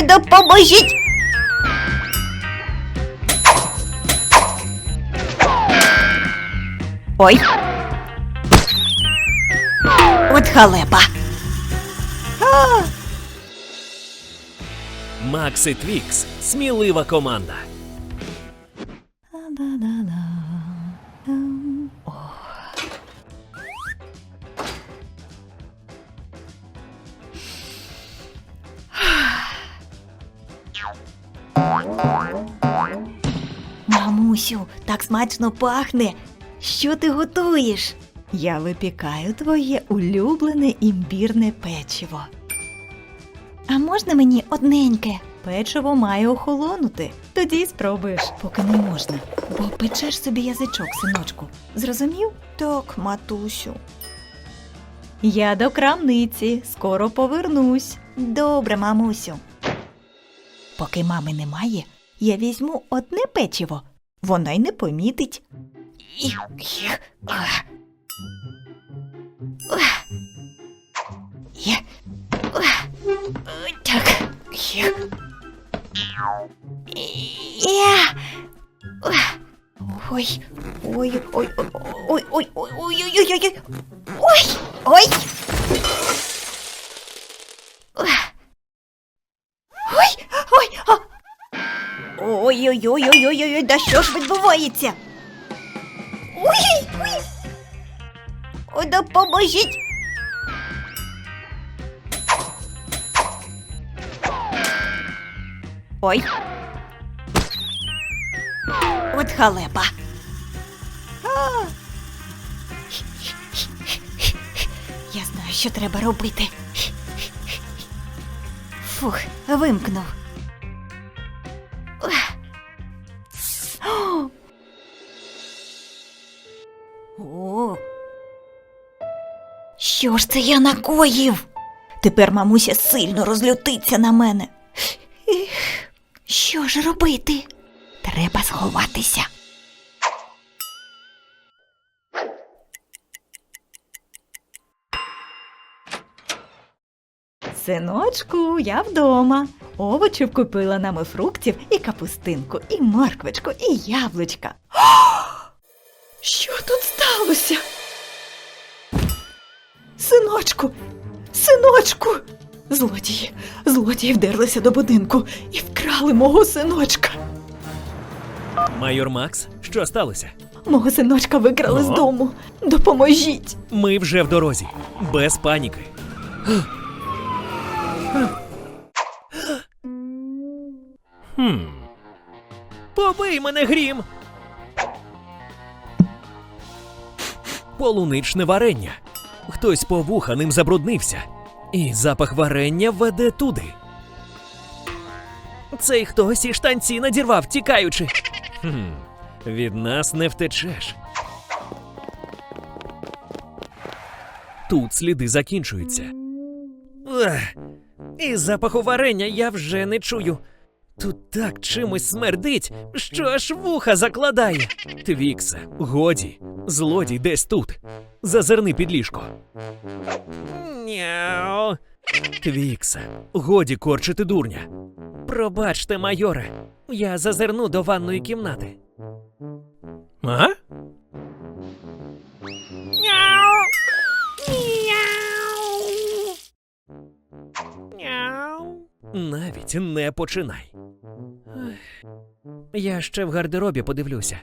Допоможіть! Ой. От халепа. Макс і Твікс смілива команда. Смачно пахне. Що ти готуєш? Я випікаю твоє улюблене імбірне печиво. А можна мені одненьке? Печиво має охолонути. Тоді спробуєш, поки не можна. Бо печеш собі язичок, синочку. Зрозумів? Так, матусю. Я до крамниці, скоро повернусь. Добре, мамусю. Поки мами немає, я візьму одне печиво. Вона й не помітить. Так. Ой, ой, ой, ой, ой, ой, ой, ой, ой, ой, ой. Ой, ой, а. Ой-ой-ой-ой-ой-ой, да що ж відбувається? Ой, ой. Ой, допоможіть. Ой. От халепа. Я знаю, що треба робити. Фух, вимкнув. Що ж це я накоїв? Тепер мамуся сильно розлютиться на мене. Що ж робити? Треба сховатися. Синочку, я вдома. Овочів купила нам і фруктів, і капустинку, і морквочку, і яблучка. Що тут сталося? Синочку, синочку. Злодії, злодії вдерлися до будинку і вкрали мого синочка. Майор Макс, що сталося? Мого синочка викрали з дому. Допоможіть. Ми вже в дорозі. Без паніки. Хм. Побий мене грім. Полуничне варення. Хтось по вуха ним забруднився. І запах варення веде туди. Цей хтось і штанці надірвав, тікаючи. Хм. Від нас не втечеш. Тут сліди закінчуються. Ех, і запаху варення я вже не чую. Тут так чимось смердить, що аж вуха закладає. Твікса, годі, злодій десь тут. Зазирни під ліжко. Няу. Твікса, годі корчити дурня. Пробачте, майоре, я зазирну до ванної кімнати. А? Няу. Няу. Навіть не починай. Я ще в гардеробі подивлюся.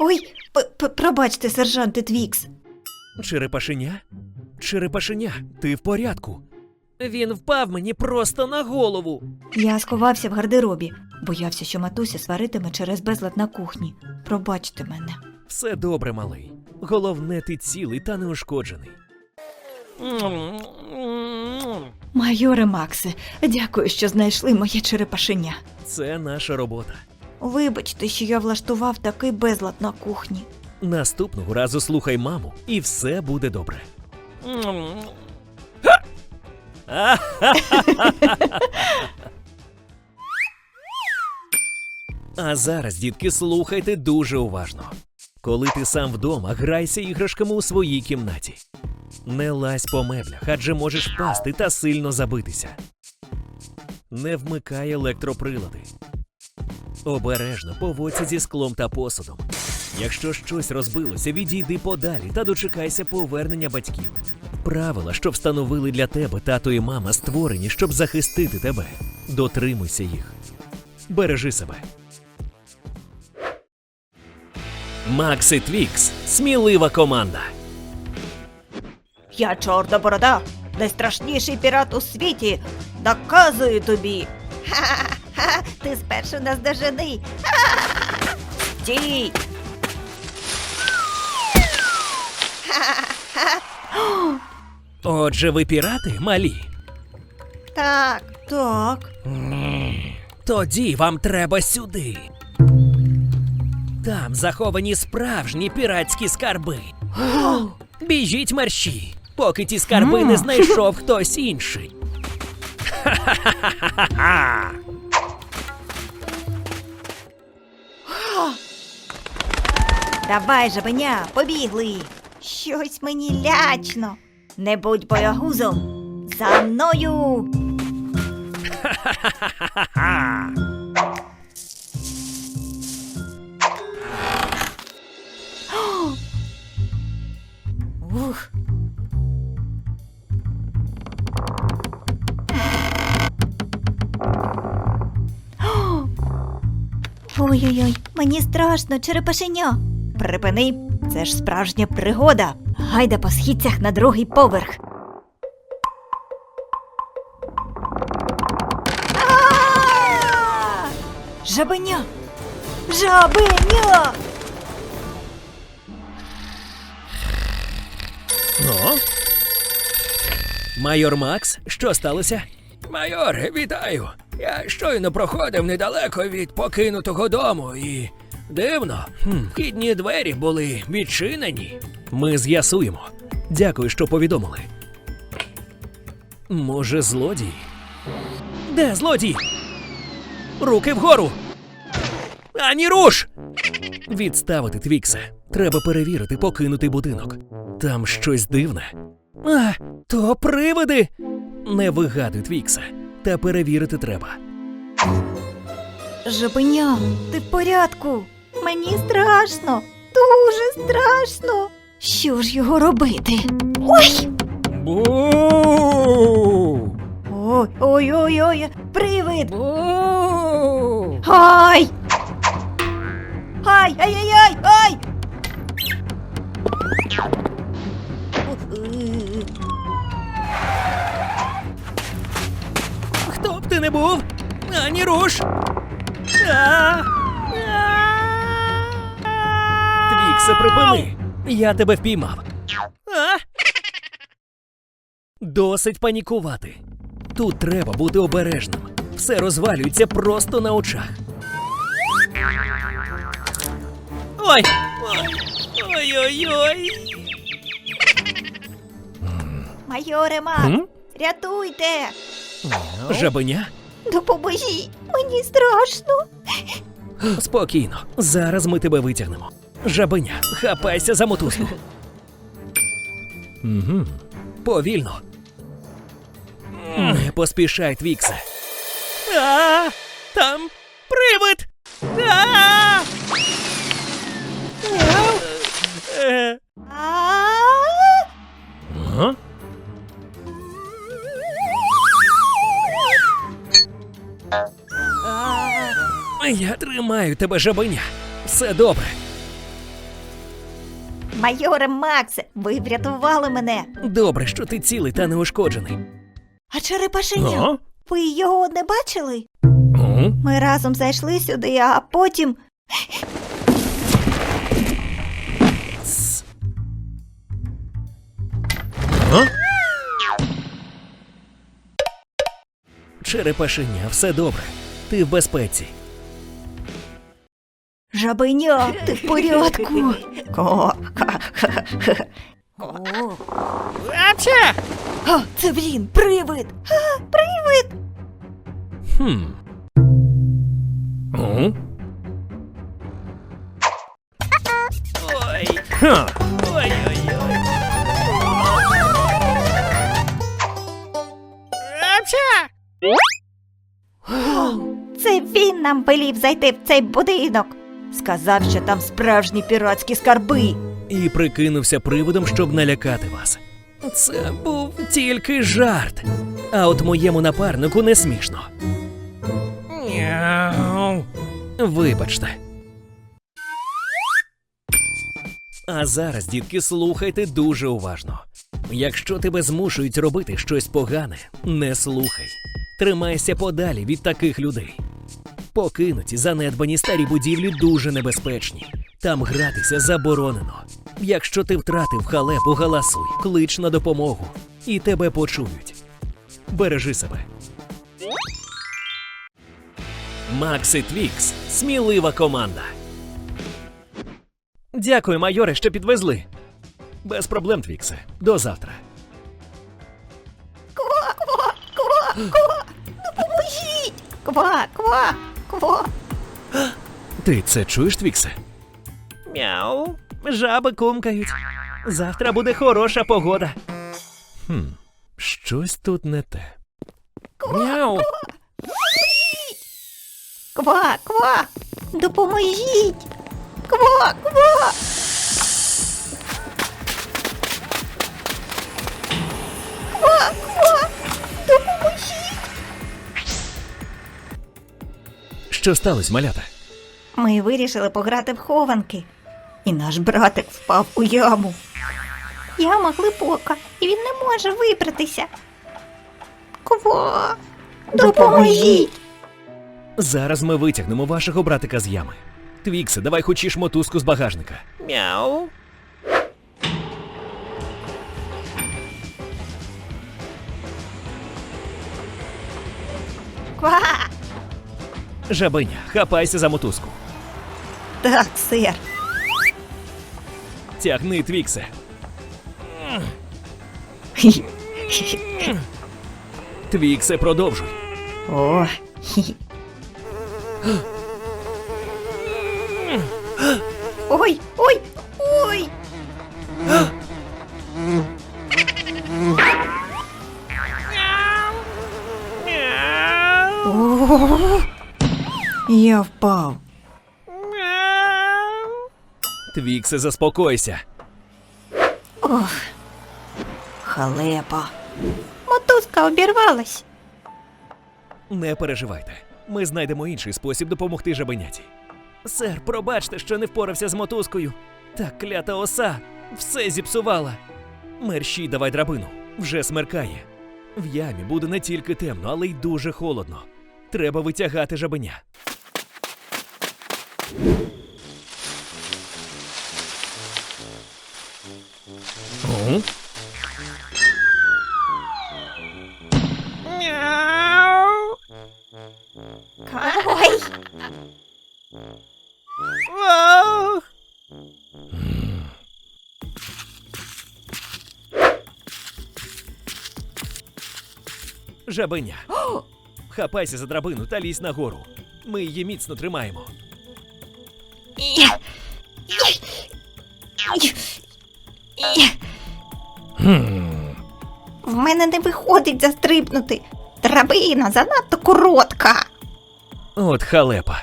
Ой, п- п- пробачте, сержанте Твікс. Черепашеня? Черепашеня, ти в порядку. Він впав мені просто на голову. Я сховався в гардеробі, боявся, що матуся сваритиме через безлад на кухні. Пробачте мене. Все добре, малий. Головне, ти цілий та неушкоджений. Майоре Максе, дякую, що знайшли моє черепашеня. Це наша робота. Вибачте, що я влаштував такий безлад на кухні. Наступного разу слухай маму, і все буде добре. А зараз, дітки, слухайте дуже уважно. Коли ти сам вдома, грайся іграшками у своїй кімнаті. Не лазь по меблях, адже можеш впасти та сильно забитися. Не вмикай електроприлади. Обережно поводься зі склом та посудом. Якщо щось розбилося, відійди подалі та дочекайся повернення батьків. Правила, що встановили для тебе тато і мама, створені, щоб захистити тебе. Дотримуйся їх. Бережи себе. Макс і Твікс смілива команда. Я чорна борода, найстрашніший пірат у світі. Доказую тобі. Ха-ха, ти спершу нас дожени. Ха-ха-ха. Стій. Отже, ви пірати малі. Так, так. Тоді вам треба сюди. Там заховані справжні піратські скарби. Біжіть мерщі, поки ті скарби не знайшов хтось інший. Ха-ха-ха-ха-ха! Давай, жабеня, побігли. Щось мені лячно. Не будь боягузом. За мною. Ух. страшно, черепашеня. Припини, це ж справжня пригода. Гайда по східцях на другий поверх. А! Жабеня! Жабеня! Ну? Майор Макс, що сталося? Майор, вітаю. Я щойно проходив недалеко від покинутого дому і. Дивно, вхідні двері були відчинені. Ми з'ясуємо. Дякую, що повідомили. Може, злодій? Де злодій? Руки вгору! Ані руш! Відставити Твіксе. Треба перевірити покинутий будинок. Там щось дивне. А, то привиди. Не вигадуй, Твіксе. Та перевірити треба. Жабеня, ти в порядку? Мені страшно, дуже страшно. Що ж його робити? Ой! Бу! Ой, ой, ой, ой, привид! Бу! Ай! Ай, ай, ай, ай, ай! Хто б ти не був? Ані руш! А! Твіксе, припини! Я тебе впіймав. А? Досить панікувати. Тут треба бути обережним. Все розвалюється просто на очах. Ой! Ой-ой-ой! Майоре Мак, М? рятуйте! Жабеня? Допоможіть! Мені страшно! Спокійно, зараз ми тебе витягнемо. Жабеня, хапайся за мотузку. Угу. Повільно. Не поспішай, Твіксе. А, там привид! А! Е, Ага. Я тримаю тебе, жабеня. Все добре. Майоре Максе, ви врятували мене. Добре, що ти цілий та неушкоджений. А черепашеня, ви його не бачили? Ага. Ми разом зайшли сюди, а потім. Тс. А? Черепашеня, все добре. Ти в безпеці. Жабеня, ти в порядку. О, Ача! а, це він, привид! А, привид! Хм. Ой. Ха. Ой-ой-ой. Ача! Це він нам велів зайти в цей будинок. Сказав, що там справжні піратські скарби. І прикинувся привидом, щоб налякати вас. Це був тільки жарт. А от моєму напарнику не смішно. Мяу. Вибачте. А зараз, дітки, слухайте дуже уважно. Якщо тебе змушують робити щось погане, не слухай. Тримайся подалі від таких людей. Покинуті занедбані старі будівлі дуже небезпечні. Там гратися заборонено. Якщо ти втратив халепу, галасуй, клич на допомогу, і тебе почують. Бережи себе. Макс і Твікс смілива команда. Дякую, майоре, що підвезли. Без проблем, Твіксе. До завтра. Ква, ква, ква, ква, допоможіть! Ква, ква, ква. Ти це чуєш, Твіксе? Мяу. Жаби кумкають. Завтра буде хороша погода. Хм, щось тут не те. Мяу. Ква, ква, допоможіть! Ква! Ква, Що сталося, малята? Ми вирішили пограти в хованки, і наш братик впав у яму. Яма глибока, і він не може вибратися. Ква, допоможіть! Зараз ми витягнемо вашого братика з ями. Твіксе, давай хочеш мотузку з багажника. Мяу. Ква! Жабеня, хапайся за мотузку. Так, сир. Тягни, Твіксе. Твіксе, продовжуй. О. Ой, ой. Я впав. Твіксе, заспокойся. Ох, халепа. Мотузка обірвалась. Не переживайте. Ми знайдемо інший спосіб допомогти жабеняті. Сер, пробачте, що не впорався з мотузкою. Та клята оса все зіпсувала. Мерщій давай драбину, вже смеркає. В ямі буде не тільки темно, але й дуже холодно. Треба витягати жабеня. О? Мяу. Ой, Ах! Жабеня. Хапайся за драбину та лізь нагору. Ми її міцно тримаємо. В мене не виходить застрибнути. Драбина занадто коротка. От халепа.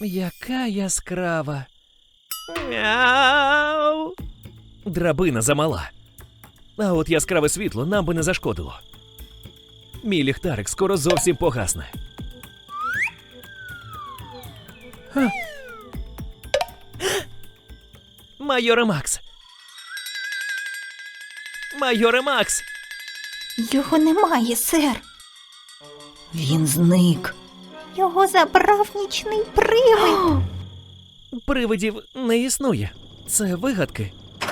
Яка яскрава. Мяу. Драбина замала. А от яскраве світло нам би не зашкодило. Мій ліхтарик скоро зовсім погасне. Ха. Майоре Макс. Майоре Макс. Його немає, сер. Він зник. Його забрав нічний привид. Привидів не існує. Це вигадки.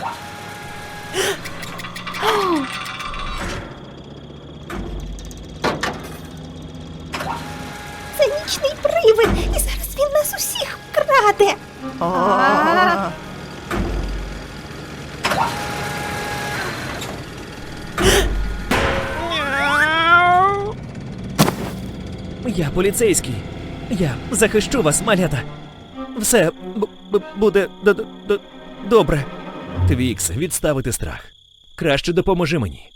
Це нічний привид, і зараз він нас усіх вкраде. Я поліцейський. Я захищу вас, малята. Все буде добре. Твікс, відставити страх. Краще допоможи мені.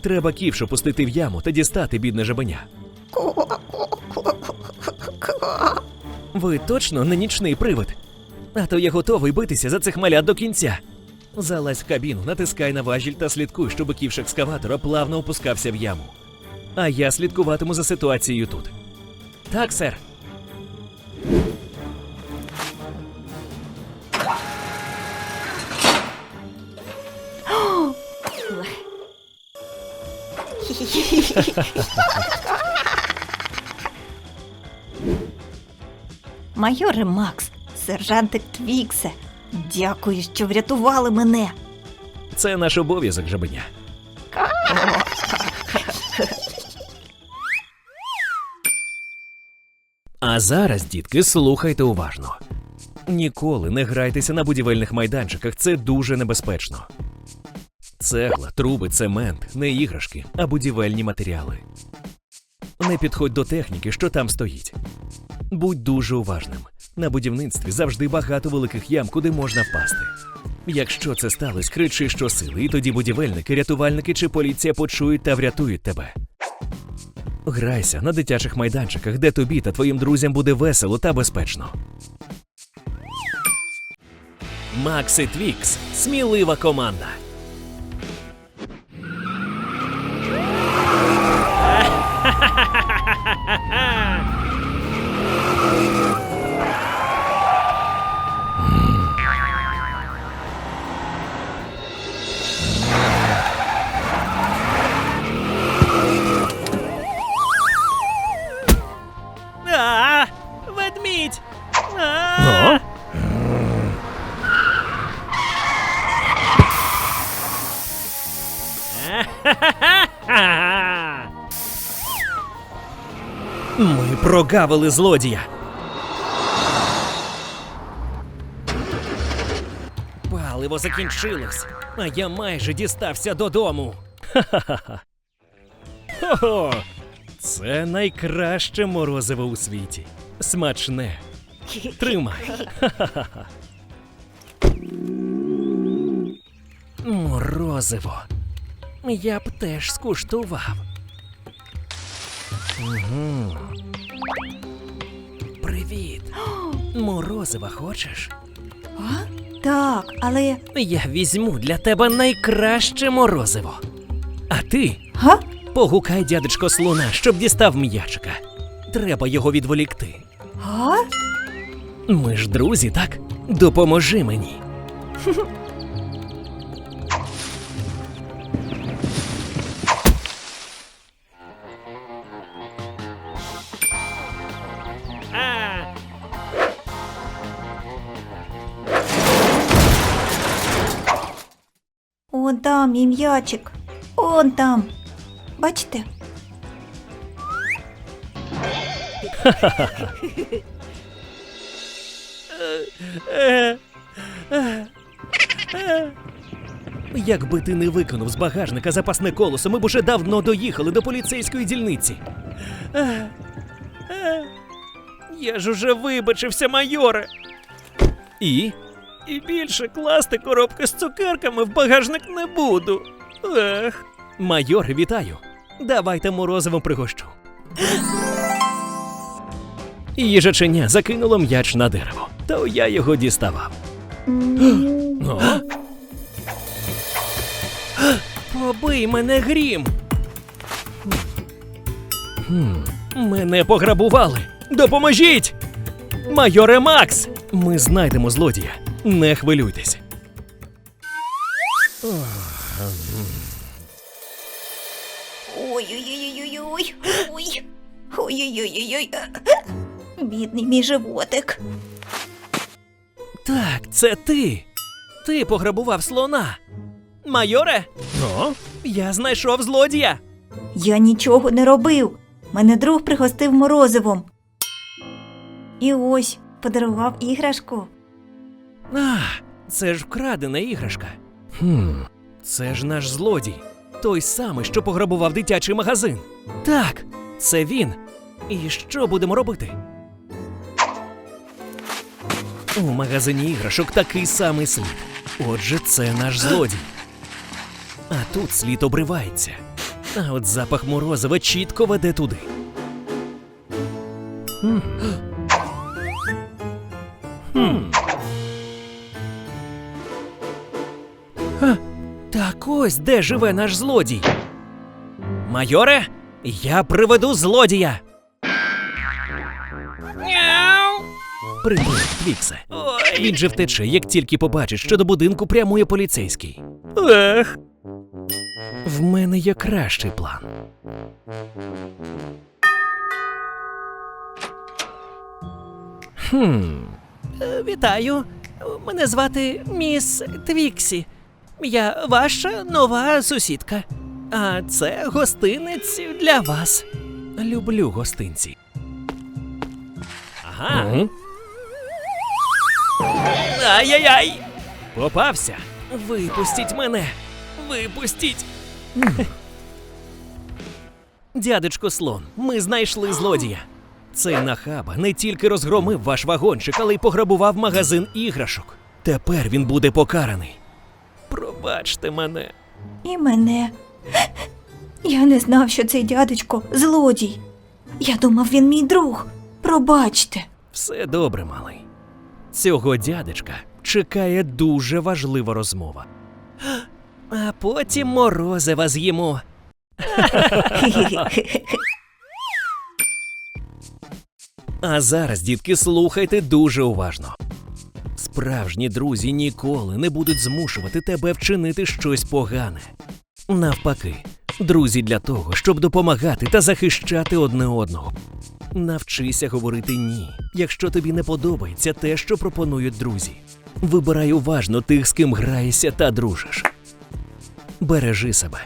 Треба ківшу пустити в яму та дістати бідне жабеня. Ви точно не нічний привид? А то я готовий битися за цих малят до кінця. Залазь в кабіну, натискай на важіль та слідкуй, щоб ківш екскаватора плавно опускався в яму. А я слідкуватиму за ситуацією тут. Так, сер. Майоре Макс, сержантик Твіксе, дякую, що врятували мене. Це наш обов'язок, жабеня. А зараз, дітки, слухайте уважно. Ніколи не грайтеся на будівельних майданчиках, це дуже небезпечно. Цегла, труби, цемент, не іграшки, а будівельні матеріали. Не підходь до техніки, що там стоїть. Будь дуже уважним. На будівництві завжди багато великих ям, куди можна впасти. Якщо це сталося, кричи щосили, і тоді будівельники, рятувальники чи поліція почують та врятують тебе. Грайся на дитячих майданчиках, де тобі та твоїм друзям буде весело та безпечно. Макси Твікс смілива команда. Прогавили злодія. Паливо закінчилось, а я майже дістався додому. Ха-ха-ха. Хо-хо! Це найкраще морозиво у світі. Смачне. Тримай. Морозиво. Я б теж скуштував. Угу. Морозива хочеш? А? Так, але. Я візьму для тебе найкраще морозиво. А ти Га? погукай дядечко слона, щоб дістав м'ячика. Треба його відволікти. А? Ми ж друзі, так? Допоможи мені. Он там мій м'ячик. Он там. Бачите? Якби ти не викинув з багажника запасне колесо, ми б уже давно доїхали до поліцейської дільниці. Я ж уже вибачився, майоре. І? І більше класти коробки з цукерками в багажник не буду. Ех. Майоре, вітаю. Давайте морозивом пригощу. Їжаченя закинуло м'яч на дерево, то я його діставав. О? Побий мене грім. Хм, Мене пограбували. Допоможіть! Майоре Макс! Ми знайдемо злодія. Не хвилюйтесь. Ой-ой-ой-ой-ой. Ой. Ой-ой-ой-ой. Бідний мій животик. Так, це ти. Ти пограбував слона. Майоре? Ну? Я знайшов злодія. Я нічого не робив. Мене друг пригостив морозивом. І ось подарував іграшку. А, це ж вкрадена іграшка. Хм, це ж наш злодій. Той самий, що пограбував дитячий магазин. Так, це він. І що будемо робити? У магазині іграшок такий самий слід. Отже, це наш злодій. А тут слід обривається. А от запах морозива чітко веде туди. Хм. Хм. Так ось де живе наш злодій. Майоре, я приведу злодія. Привіт, Твіксе. Він же втече, як тільки побачить, що до будинку прямує поліцейський. Ех. В мене є кращий план. Хм. Е, Вітаю. Мене звати міс Твіксі. Я ваша нова сусідка. А це гостинець для вас. Люблю гостинці. Ага. Ай-яй-яй! Попався. Випустіть мене. Випустіть. Дядечко слон, ми знайшли злодія. Цей нахаба не тільки розгромив ваш вагончик, але й пограбував магазин іграшок. Тепер він буде покараний. Пробачте мене. І мене. Я не знав, що цей дядечко злодій. Я думав, він мій друг. Пробачте. Все добре, малий. Цього дядечка чекає дуже важлива розмова. А потім морозива з'їмо. А зараз, дітки, слухайте дуже уважно. Справжні друзі ніколи не будуть змушувати тебе вчинити щось погане. Навпаки, друзі для того, щоб допомагати та захищати одне одного. Навчися говорити ні, якщо тобі не подобається те, що пропонують друзі. Вибирай уважно тих, з ким граєшся та дружиш. Бережи себе